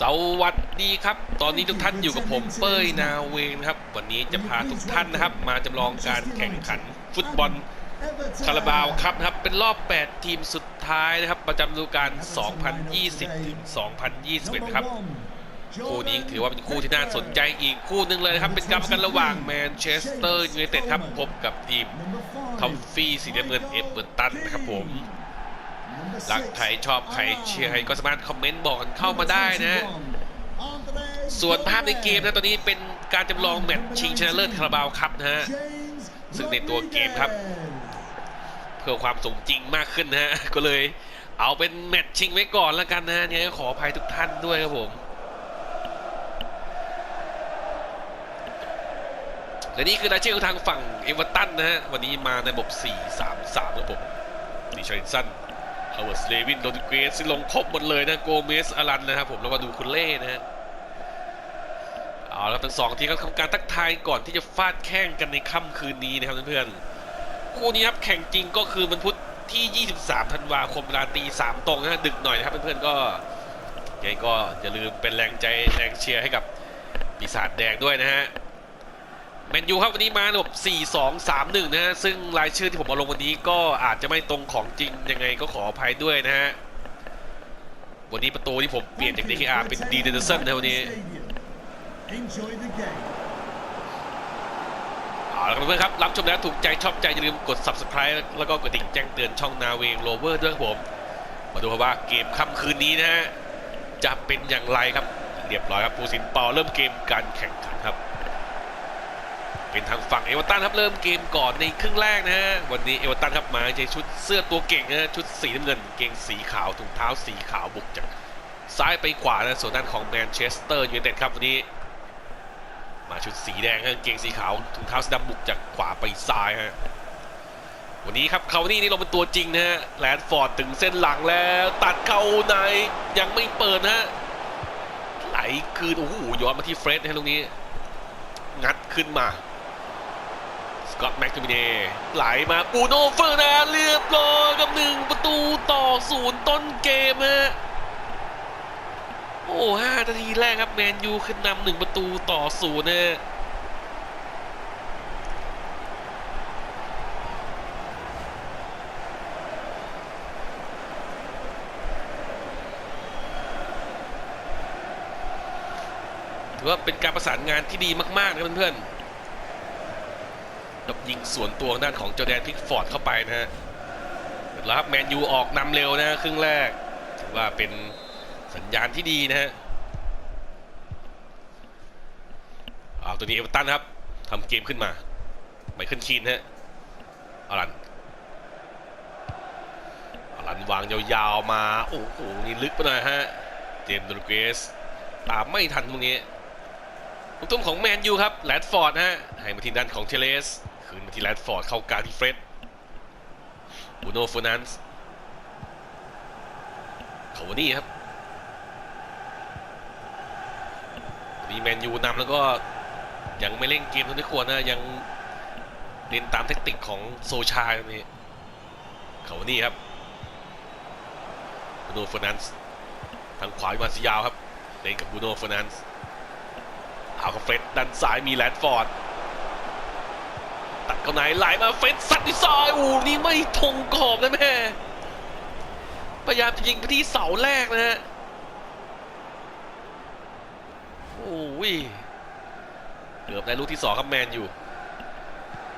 สวัสดีครับ ตอนนี้ทุกท่านอยู่กับผมเป้ยนาเวงนครับ วันนี้จะพาทุกท่านนะครับ มาจำลองการแข่งขันฟุตบอลคาราบาวครับนะครับ เป็นรอบ 8 ทีมสุดท้ายนะครับ ประจำฤดูกาล 2020 ถึง 2021 ครับ คู่นี้ถือว่าเป็นคู่ที่น่าสนใจอีกคู่หนึ่งเลยครับ เป็นการระกันระหว่างแมนเชสเตอร์ยูไนเต็ดครับ พบกับทีมทอมฟี่สีน้ำเงินเอฟเวอร์ตันนะครับผม รักใครชอบใครเชียร์ใครก็สามารถคอมเมนต์บอกกันเข้ามาได้นะ ส่วนภาพในเกมนะตอนนี้เป็นการจำลองแมตช์ชิงชนะเลิศคาราบาวครับนะฮะซึ่งในตัวเกมครับ เพื่อความสมจริงมากขึ้นนะฮะก็เลยเอาเป็นแมตช์ชิงไว้ก่อนแล้วกันนะเนี่ยขออภัยทุกท่านด้วยครับผมและนี่คือรายชื่อทางฝั่งเอเวอร์ตันนะฮะวันนี้มาในระบบ 4-3-3ครับผมดิชารินสัน ฮาวเวิร์ดเลวินโดิเกรสลงครบหมดเลยนะโกเมสอารันนะครับผมแล้วก็ดูคุณเล่นะฮะเอาละครับทั้งสองทีมก็ทำการทักทายก่อนที่จะฟาดแข่งกันในค่ำคืนนี้นะครับเพื่อนๆคู่นี้ครับแข่งจริงก็คือวันพุธที่ 23 ธันวาคมเวลาตีสามตรงนะฮะดึกหน่อยนะครับเพื่อนๆก็ยังไงก็อย่าลืมเป็นแรงใจแรงเชียร์ให้กับปีศาจแดงด้วยนะฮะ แมนยูครับวันนี้มาระบบ4-2-3-1 นะฮะ ซึ่งรายชื่อที่ผมเอาลงวันนี้ก็อาจจะไม่ตรงของจริงยังไงก็ขออภัยด้วยนะฮะ วันนี้ประตูที่ผมเปลี่ยนจาก DKR เป็นดีเดนเซนนะวันนี้ Enjoy the game. เอาละครับเพื่อนๆครับ รับชมแล้วถูกใจชอบใจอย่าลืมกด subscribe แล้วก็กดดิ่งแจ้งเตือนช่องนาเวงโรเวอร์ด้วยครับผม มาดูครับว่าเกมค่ำคืนนี้นะฮะจะเป็นอย่างไรครับ เรียบร้อยครับผู้สินเปาเริ่มเกมการแข่งขันครับ เป็นทางฝั่งเอเวอร์ตันครับเริ่มเกมก่อนในครึ่งแรกนะฮะวันนี้เอเวอร์ตันครับมาในชุดเสื้อตัวเก่งนะฮะชุดสีน้ำเงินเกงสีขาวถุงเท้าสีขาวบุกจากซ้ายไปขวานะส่วนด้านของแมนเชสเตอร์ยูไนเต็ดครับวันนี้มาชุดสีแดงฮะกางเกงสีขาวถุงเท้าสีดำบุกจากขวาไปซ้ายฮะวันนี้ครับเขานี่นี่ลงเป็นตัวจริงนะฮะแลนด์ฟอร์ดถึงเส้นหลังแล้ว ตัดเข้าในยังไม่เปิดนะฮะไหลคืนโอ้โหย้อนมาที่เฟรดนะฮะตรงนี้ งัดขึ้นมา กอตแม็กทูมิเน่ไหลมาปูโนเฟอร์นาเรียบร้อยกับหนึ่งประตูต่อศูนย์ต้นเกมฮะโอ้ห้านาทีแรกครับแมนยูขึ้นนำหนึ่งประตูต่อศูนย์นะถือว่าเป็นการประสานงานที่ดีมากๆนะเพื่อนๆ กับยิงสวนตัวด้านของจอแดนพิกฟอร์ดเข้าไปนะฮะแล้วครับแมนยูออกนำเร็วนะครึ่งแรกถือว่าเป็นสัญญาณที่ดีนะฮะเอาตัวนี้เอเวอร์ตันครับทำเกมขึ้นมาไมเคิลคีนฮะอารันอารันวางยาวๆมาโอ้โหนี่ลึกไปหน่อยฮะเจมส์โดรเกสตามไม่ทันตรงนี้ลูกทุ่มของแมนยูครับแรดฟอร์ดฮะให้มาทีด้านของเทเลส นมาที่แรดฟอร์ดเข้ากลางที่เฟรดบูโน่ฟูนันส์เขาวานี่ครับมีแมนยูนำแล้วก็ยังไม่เล่นเกมเท่าที่ควรนะยังเล่นตามเทคนิคของโซชาตรงนี้เขานี่ครับบูโน่ฟอร์นันส์ทางขวามีมาซิยาวครับ เล่นกับบูโน่ฟอร์นันส์เอากับเฟรดด้านซ้ายมีแรดฟอร์ด ตัดเข้าในไหลมาเฟรดสัดที่ซ้ายอู้นี่ไม่ทงกรอบนะแม่พยายามจะยิงไปที่เสาแรกนะฮะโอ้ยเกือบได้ลูกที่สองครับแมนอยู่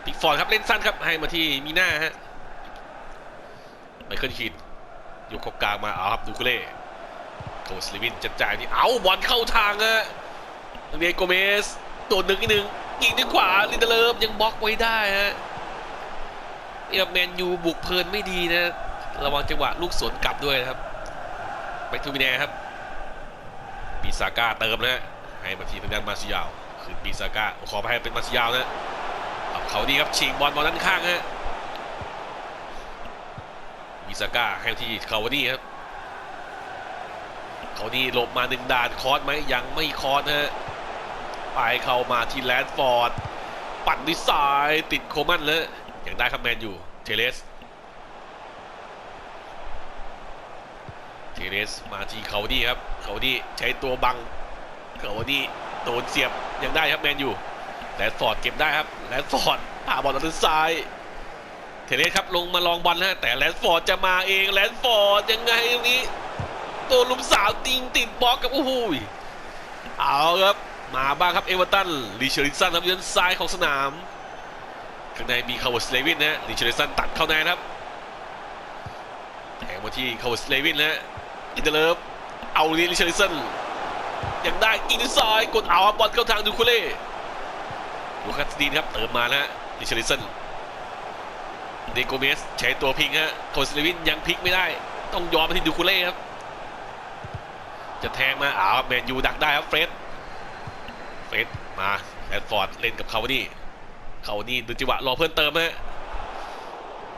พิกฟอร์ดครับเล่นสั้นครับให้มาที่มีหน้าฮะไมเคิลคินยกเข้ากลางมาเอาครับดูคุเล่โทสลิวินจะจ่ายนี่เอาบอลเข้าทางฮะเรียโกเมสโดนหนึ่งอีกหนึ่ง ยิงด้วยขวาลินเดเลฟยังบล็อกไว้ได้ฮะนี่ครับแมนยูบุกเพลินไม่ดีนะ ระวังจังหวะลูกสวนกลับด้วยนะครับแบ็กทูมินแนครับปีซาก้าเติมนะฮะให้มาทีทางด้านมาซิยาวคือปีซาก้าขอไปให้เป็นมาซิยาวนะเขาดีครับชิงบอลบอลด้านข้างฮะปีซาก้าให้ที่เขาวานี่ครับเขานี่หลบมาหนึ่งด่านคอร์สไหมยังไม่คอร์สนะฮะ ไปเข้ามาที่แลนด์ฟอร์ด ปั่นด้วยซ้ายติดโคมันแล้วยังได้ครับแมนอยู่เทเลสเทเรสมาที่เขาดีครับ เขาดีใช้ตัวบัง เขาดีโดนเสียบยังได้ครับแมนอยู่แลนฟอร์ดเก็บได้ครับแลนฟอร์ดพาบอลทางซ้ายเทเรสครับลงมาลองบอลนะฮะแต่แลนฟอร์ดจะมาเองแลนฟอร์ดยังไงตรงนี้ตัวลุมสาวติงติดบล็อกกับโอ้โหเอาครับ มาบ้างครับเอเวอร์ตันลิเชริสันครับยืนซ้ายของสนามข้างในมีคาร์วสเลวินนะลิเชริสันตัดเข้าในนครับแทงมาที่คาร์วสเลวินนะอินเตอร์เลิฟเอาลิเชริสันยังได้อินซ้ายกดเอาบอลเข้าทางดูคูเล่ลูคัสดีนครับเติมมานะลิเชริสันเดโกเมสใช้ตัวพิงฮะโคสเลวินยังพลิกไม่ได้ ต้องยอมไปที่ดูคูเล่ครับจะแทงมาอ้าวแมนยูดักได้ครับเฟรด เฟรดมาแอดฟอร์ดเล่นกับเขานี่เขานี่ดูจังหวะรอเพิ่มเติมนะฮะ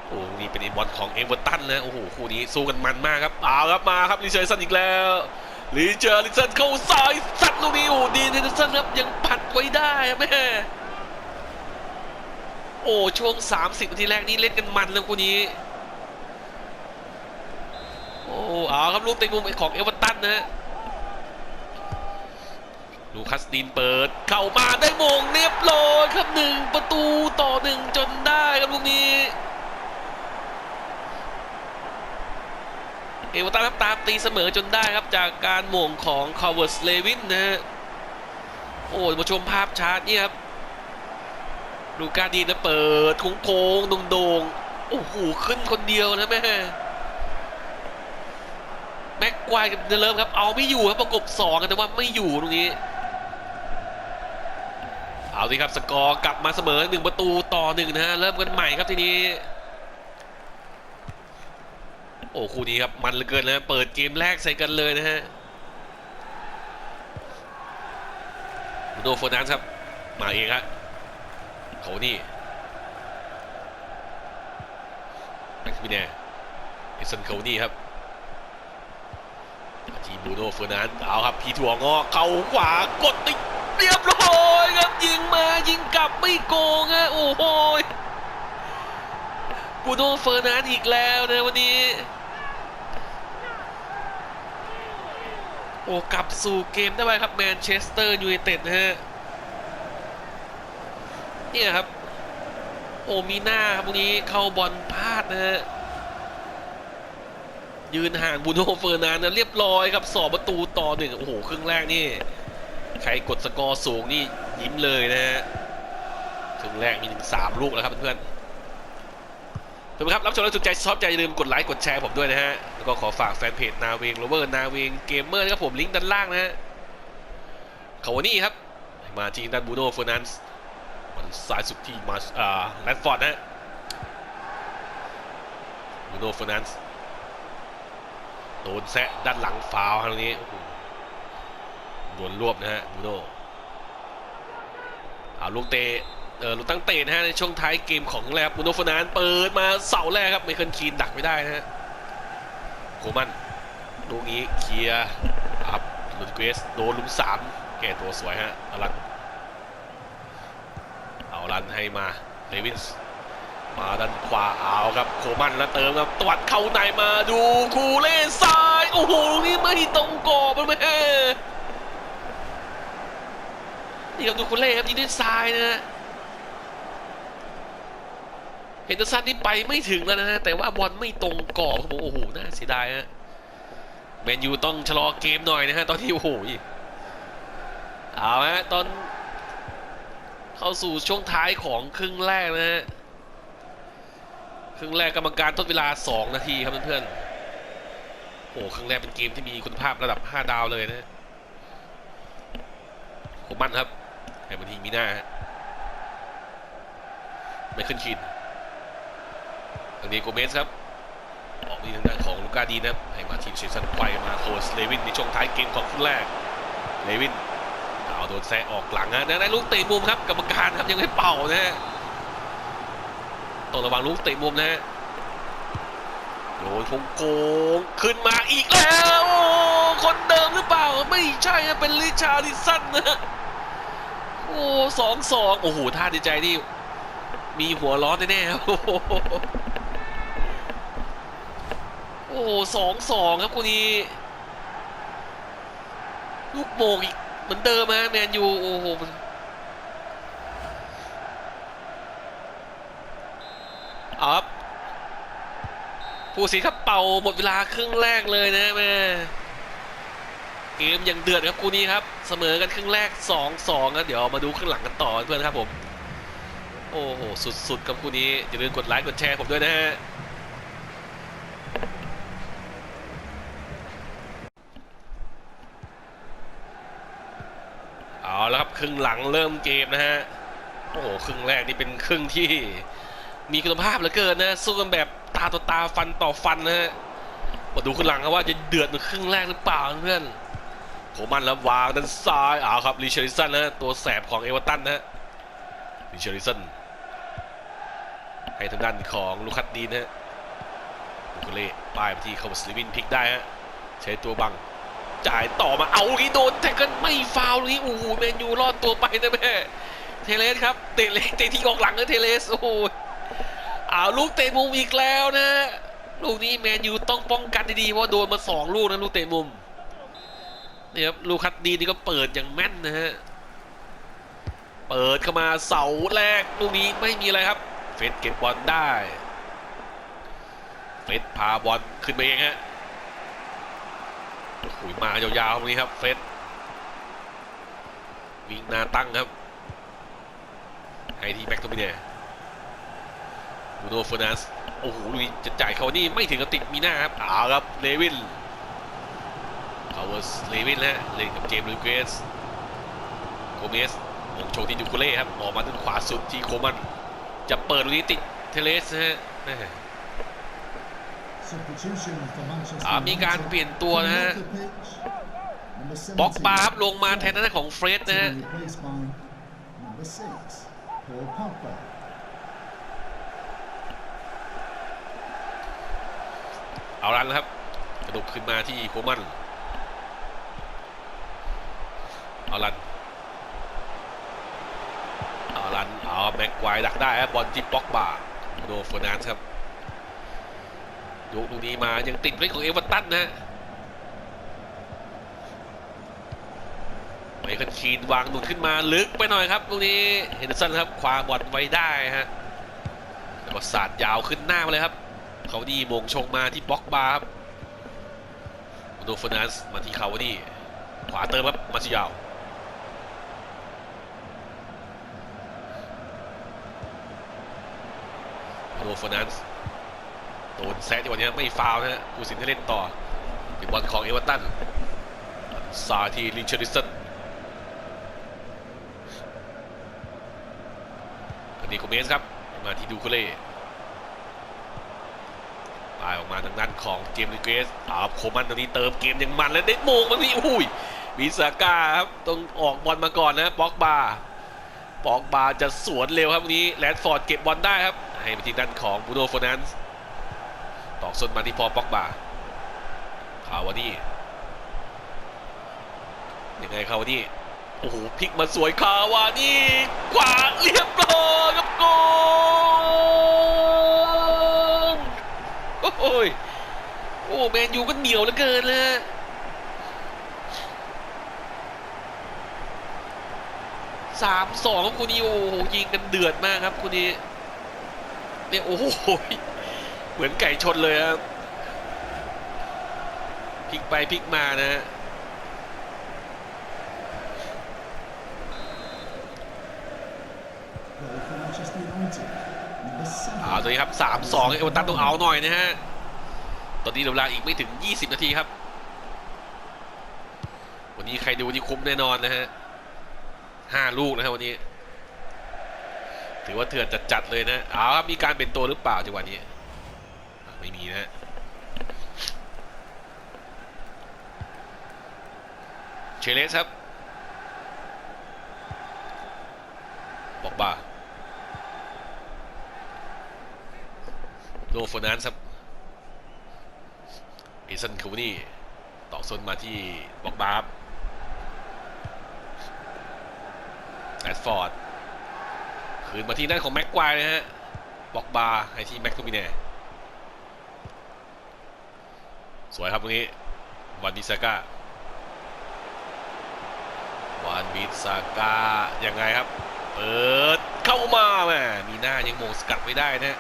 โอ้นี่เป็นอินบอลของเอเวอร์ตันนะโอ้โหคู่นี้สู้กันมันมากครับเอาครับมาครับลิเชอร์สันอีกแล้วลิเชอร์ลิสันเข้าซ้ายสัดลูกนี้โอ้ดีเนเดอร์สันครับยังปัดไว้ได้แม่โอ้ช่วง 30นาทีแรกนี่เล่นกันมันเลยคู่นี้โอ้เอาครับลูกเตะมุมของเอเวอร์ตันนะฮะ ลูคัสดินเปิด เข้ามาได้มงเรียบร้อยครับหนึ่งประตูต่อหนึ่งจนได้ครับลูกนี้ เอวตันครับตามตีเสมอจนได้ครับจากการหม่งของคาร์เวอร์สเลวินนะฮะโอ้มาชมภาพชาร์ตนี่ครับลูกาดีนะเปิดโค้งโค้งโด่งๆโอ้โหขึ้นคนเดียวนะแม่แม็กควายกับเดลเลิฟครับ เอาไม่อยู่ครับประกบสองกันแต่ว่าไม่อยู่ตรงนี้ เอาสิครับสกอร์กลับมาเสมอหนึ่งประตูต่อหนึ่งนะฮะเริ่มกันใหม่ครับทีนี้ โอ้คู่นี้ครับมันเหลือเกินนะเปิดเกมแรกใส่กันเลยนะฮะบูโนโฟนันส์ครับ มาเองครับเขานี่แม็กซ์มิเน่เอสันเขานี่ครับทีบูโนเฟอร์นันเอาครับพีถั่วงอเข่าขวากดติด เรียบร้อยครับยิงมายิงกลับไม่โกงฮะโอ้โหบูโน่เฟอร์นันอีกแล้วนะวันนี้ โอ้กลับสู่เกมได้ไหมครับแมนเชสเตอร์ยูไนเต็ดนะฮะเนี่ยครับ โอ้มีหน้าครับวกนี้เข้าบอลพลาดนะฮะยืนห่างบูโน่เฟอร์นานนะเรียบร้อยครับสอบประตูต่อหนึ่งโอ้โหครึ่งแรกนี่ ใครกดสกอร์สูงนี่ยิ้มเลยนะฮะครึ่งแรกมีถึงสามลูกแล้วครับเพื่อนๆถูกไหมครับรับชมแล้วถูกใจชอบใจอย่าลืมกดไลค์กดแชร์ผมด้วยนะฮะ แล้วก็ขอฝากแฟนเพจนาเวงโรเวอร์นาเวงเกมเมอร์นะครับผมลิงก์ด้านล่างนะฮะเขาวันนี้ครับ มาที่ด้านบูโน่เฟอร์นันด์มันซ้ายสุดที่มาอ่าแรดฟอร์ดนะบูโน่เฟอร์นันส์โดนแซะด้านหลังฟาวล์ครับตรงนี้โอ้โห โดนรวบนะฮะบูโน่เอาลูกเตะเออลูกตั้งเตะนะฮะในช่วงท้ายเกมของแรกบูโน่ฟนันเปิดมาเสาแรกครับไมเคิลคีนดักไม่ได้นะฮะโคมันลูกนี้เคลียร์ครับลูดเกรสโดนลุมสามแก้ตัวสวยฮะอลันเอาลันให้มาเลวินส์มาด้านขวาเอาครับโคมันแล้วเติมครับตวัดเข้าในมาดูคูเล่ซ้าย โอ้โห นี่ไม่ตรงกรอบมันไม่ นี่ครับดูคูเล่ครับยิงด้วยซ้ายนะฮะเห็นตัวสั้นนี่ไปไม่ถึงแล้วนะฮะแต่ว่าบอลไม่ตรงกรอบครับผมโอ้โหน่าเสียดายฮะแมนยูต้องชะลอเกมหน่อยนะฮะตอนที่โอ้โหเอาฮะตอนเข้าสู่ช่วงท้ายของครึ่งแรกนะฮะครึ่งแรกกรรมการทดเวลา 2 นาทีครับเพื่อนๆโอ้ครึ่งแรกเป็นเกมที่มีคุณภาพระดับ 5 ดาวเลยนะฮะโคมันครับ แห่งบันทีมีหน้าไม่ขึ้นชินทางนี้โกเมสครับ ออกมีทางด้านของลูกาดีนะให้มาทีมเชฟซันไฟมาโคสเลวินในช่วงท้ายเกมของครึ่งแรก เลวินเอาโดนแซะออกหลังนะได้ลูกเตะมุมครับกรรมการครับยังไม่เป่านะฮะต้องระวังลูกเตะมุมนะฮะโดนพงโกงขึ้นมาอีกแล้ว คนเดิมหรือเปล่า ไม่ใช่นะเป็นลิชาริสันนะ โอ้สองสองโอ้โหท่าดีใจนี่มีหัวร้อนแน่ๆโอ้สองสองครับคู่นี้ ลูกโมงอีกเหมือนเดิมฮะแมนยูโอ้โหมันอาครับผู้สีครับเป่าหมดเวลาครึ่งแรกเลยนะแม่ เกมยังเดือดครับคู่นี้ครับ เสมอกันครึ่งแรก 2-2ครับเดี๋ยวมาดูครึ่งหลังกันต่อเพื่อนครับผม โอ้โห สุดๆครับคู่นี้ อย่าลืมกดไลค์กดแชร์ผมด้วยนะฮะเอาแล้วครับครึ่งหลังเริ่มเกมนะฮะ โอ้โหครึ่งแรกนี่เป็นครึ่งที่มีคุณภาพเหลือเกินนะสู้กันแบบตาต่อตาฟันต่อฟันนะฮะมาดูครึ่งหลังครับว่าจะเดือดเหมือนครึ่งแรกหรือเปล่าเพื่อน โหมันแล้ววางด้านซ้ายเอาครับริชาริสันนะฮะตัวแสบของเอเวอร์ตันนะฮะริชาริสันให้ทางด้านของลูคัสดีนะฮะลูกเล่ป้ายไปที่คาร์สลิวินพลิกได้ฮะใช้ตัวบังจ่ายต่อมาเอาอีโดนแต่ก็ไม่ฟาวลีโอ้โหแมนยูรอดตัวไปนะแม่เทเลสครับเตะเล็กเตะที่กองหลังนะเทเลสโอ้โหเอาลูกเตะมุมอีกแล้วนะลูกนี้แมนยูต้องป้องกันดีๆเพราะว่าโดนมาสองลูกนะลูกเตะมุม นี่ยครับลูกคัดดีนี่ก็เปิดอย่างแม่นนะฮะ เปิดเข้ามาเสาแรกลูกนี้ไม่มีอะไรครับ เฟสเก็บบอลได้ เฟสพาบอลขึ้นมาเองฮะโอ้โหมายาวๆตรงนี้ครับ เฟสวิ่งหน้าตั้งครับให้ที่แบ็กโทมิเน่บูโนเฟอร์นัสโอ้โหลุยจะจ่ายเขานี่ไม่ถึงกับติดมีหน้าครับเอาครับเลวิน พาวเวอร์สเลวินนะฮะเล่นกับเจมส์ลูเกสโกเมสมงโชว์ที่ดูโคเล่ครับออกมาด้านขวาสุดที่โคมัน จะเปิดลุยติดเทเลสนะฮะแม่ Substitution for Manchester อ่ามีการ United. เปลี่ยนตัวนะฮะ Coming off the pitch, number บ็อกบาร์ครับ 70, ลงมาแทนหน้านของเฟรด to นะ be ฮะ replaced by number six, Paul Pogba. เอารันนะครับ กระดกขึ้นมาที่โคมัน เอารันเอารันเอาแม็กไวดักได้ครับบอลที่ป็อกบาโดเฟอร์นันด์ครับยกลูกนี้มายังติดไว้ของเอเวอร์ตันนะฮะไมเคิลคีนวางหนุนขึ้นมาลึกไปหน่อยครับลูกนี้เฮนเดอร์สันครับคว้าบอลไว้ได้ฮะแล้วก็สาดยาวขึ้นหน้ามาเลยครับ เขาดีมงชงมาที่บล็อกบาร์ครับโดเฟอร์นันส์มาที่เขาดีขวาเติมครับมาซิยาว โดเฟอนันส์โดนแซะที่วันนี้ไม่ฟาวนะฮะผู้สินให้เล่นต่อเป็นบอลของเอเวอร์ตันซาทีลินเชอริสันอันนี้โกเมสครับ มาที่ดูคุเล่ปลายออกมาทางด้านของเจมส์ลิเกสอาโคมันตอนนี้เติมเกมยังมันแล้วได้โมงมันนี่อุ้ยวิสาก้าครับต้องออกบอลมาก่อนนะป็อกบาร์ ปอกบาจะสวนเร็วครับวันนี้แลนด์ฟอร์ดเก็บบอลได้ครับ ให้ไปที่ด้านของบูโดโฟนันส์ตอกส้นมาที่พอปอกบาคาวานี่ยังไงคาวานี่โอ้โหพลิกมาสวยคาวานี่ขวาเรียบร้อยครับโกลโอ้ยโอ้แมนยูก็เหนียวเหลือเกินนะ สามสองครับคุณนี่โอ้โหยิงกันเดือดมากครับคุณนี่เนี่ยโอ้โหเหมือนไก่ชนเลยครับพลิกไปพลิกมานะฮะเอาตัวนี้ครับสามสองเอเวอร์ตันต้องเอาหน่อยนะฮะตอนนี้เหลือเวลาอีกไม่ถึง 20 นาทีครับ วันนี้ใครดูนี่คุ้มแน่นอนนะฮะ ห้าลูกนะครับวันนี้ ถือว่าเถื่อนจัดๆเลยนะเอาครับมีการเป็นตัวหรือเปล่าจังหวะนี้ ไม่มีนะเชเลสครับบอกบ่าโลโฟนันส์ครับเอซันคูนี่ต่อซนมาที่บอกบาร์บแรด ฟอร์ดคืนมาที่ด้านของแม็กควายนะฮะบล็อกบาร์ให้ที่แม็กทูมิเน่สวยครับตรงนี้วันบิซาก้าวันบิซาก้ายังไงครับ เปิดเข้ามาแหมมีหน้ายังโมงสกัดไม่ได้นะ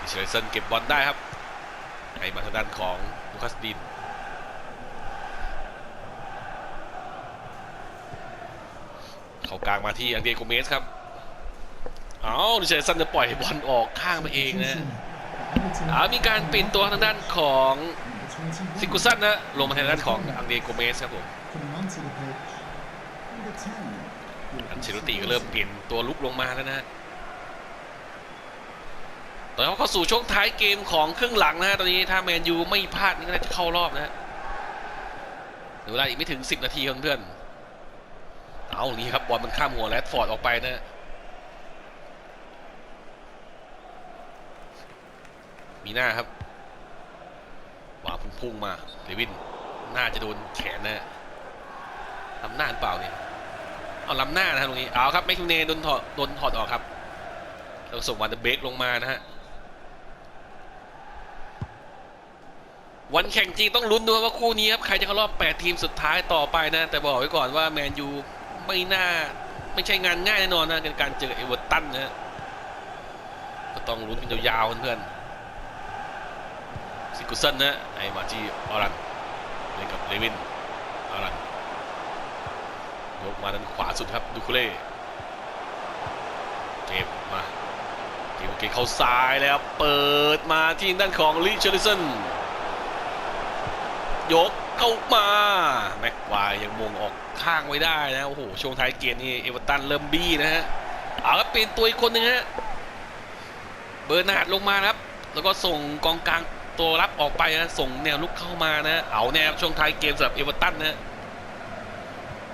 ดิเชลเซนเก็บบอลได้ครับให้มาทางด้านของลูคัสดิน เขากลางมาที่อังเดรโกเมสครับ เอาดิเชลเซนจะปล่อยบอลออกข้างไปเองนะอามีการเปลี่ยนตัวทางด้านของซิกุซันนะลงมาทางด้านของอังเดรโกเมสครับผมอันเชลติก็เริ่มเปลี่ยนตัวลุกลงมาแล้วนะตอนนี้เข้าสู่ช่วงท้ายเกมของครึ่งหลังนะฮะตอนนี้ถ้าแมนยูไม่พลาดนี่ก็น่าจะเข้ารอบนะฮะเหลือเวลาอีกไม่ถึง 10 นาทีเพื่อนๆ เอานี่ครับบอลมันข้ามหัวแรดฟอร์ดออกไปนะมีหน้าครับวางพุ่งมาเดวินน่าจะโดนแขนนะฮะทำหน้าเปล่าเนี่ยเอาล้ำหน้านะตรงนี้เอาครับแมคคิวเนโดนถอดโดนถอดออกครับแล้วส่งวันเดเบรกลงมานะฮะวันแข่งจริงต้องลุ้นด้วยว่าคู่นี้ครับใครจะเข้ารอบ 8 ทีมสุดท้ายต่อไปนะ แต่บอกไว้ก่อนว่าแมนยู ไม่น่าไม่ใช่งานง่ายแน่นอนนะในการเจอเอเวอร์ตันนะฮะก็ต้องลุ้นกันยาวๆเพื่อนๆซิกุสันนะไอ้มาจีออรันเล่นกับเลวินออรันยกมาด้านขวาสุดครับดูคุเล่เก็บมาเก็บเก็บเข้าซ้ายแล้วเปิดมาที่ด้านของลิเชอริสันยก เข้ามาแม็กควายยังมงออกข้างไว้ได้นะโอ้โหช่วงท้ายเกมนี่เอเวอร์ตันเริ่มบี้นะฮะเอาครับเปลี่ยนตัวอีกคนหนึ่งฮะเบอร์นาร์ดลงมาครับ แล้วก็ส่งกองกลางตัวรับออกไปนะส่งแนวลุกเข้ามานะเอาแนวช่วงท้ายเกมสำหรับเอเวอร์ตันนะ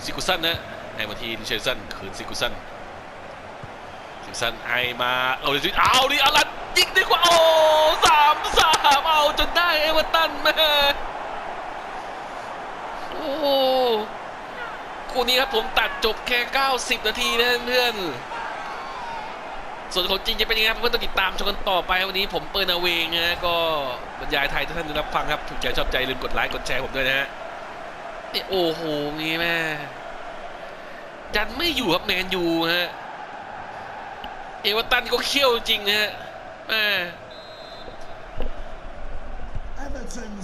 ซิกุสันนะให้มาที่ดิเชลสันคืนซิกุสันซิกุสันให้มาเอาดิเอาดิอลันยิงดีกว่าโอ้สามสามเอาจนได้เอเวอร์ตันแม่ โอ้คู่นี้ครับผมตัดจบแค่ 90 นาทีนะเพื่อนส่วนของจริงจะเป็นยังไงครับเพื่อนต้องติดตามชมกันต่อไปวันนี้ผมเปิดนาเวงนะก็บรรยายไทยทุกท่านรับฟังครับถูกใจชอบใจลืมกดไลค์กดแชร์ผมด้วยนะฮะนี่โอ้โหงี้แม่ดันไม่อยู่ครับแมนยูฮะเอเวอร์ตันก็เขี้ยวจริงนะฮะแม่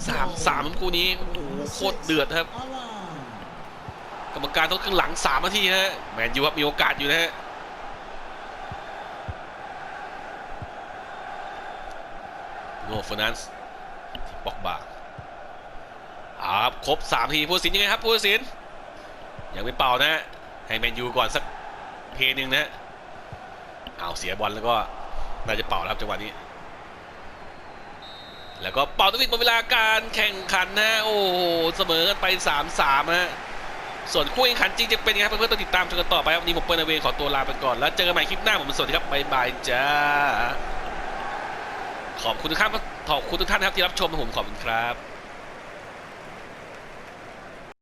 สามสามคู่นี้โอ้โหโคตรเดือดครับ กรรมการต้องครึ่งหลังสามนาทีฮะแมนยูครับมีโอกาสอยู่นะฮะโนฟอนันส์บอกบาเอาครับครบสามทีผู้ตัดสินยังไงครับผู้ตัดสินยังไม่เป่านะฮะให้แมนยูก่อนสักเพลย์หนึ่งนะฮะเอาเสียบอลแล้วก็น่าจะเป่าแล้วจังหวะนี้ แล้วก็เป่าตัวิดหมดเวลาการแข่งขันนะ โอ้โหเสมอกันไป 3-3ฮะส่วนคู่แข่งขันจริงจะเป็นยังไงครับเพื่อนๆต้องติดตามชมกันต่อไปครับวันนี้ผมเปิ้ลนาเวขอตัวลาไปก่อน แล้วเจอกันใหม่คลิปหน้าผมสวัสดีครับบ๊ายบายจ้า ขอบคุณทุกท่านขอบคุณทุกท่านนะครับที่รับชมผมขอบคุณครับ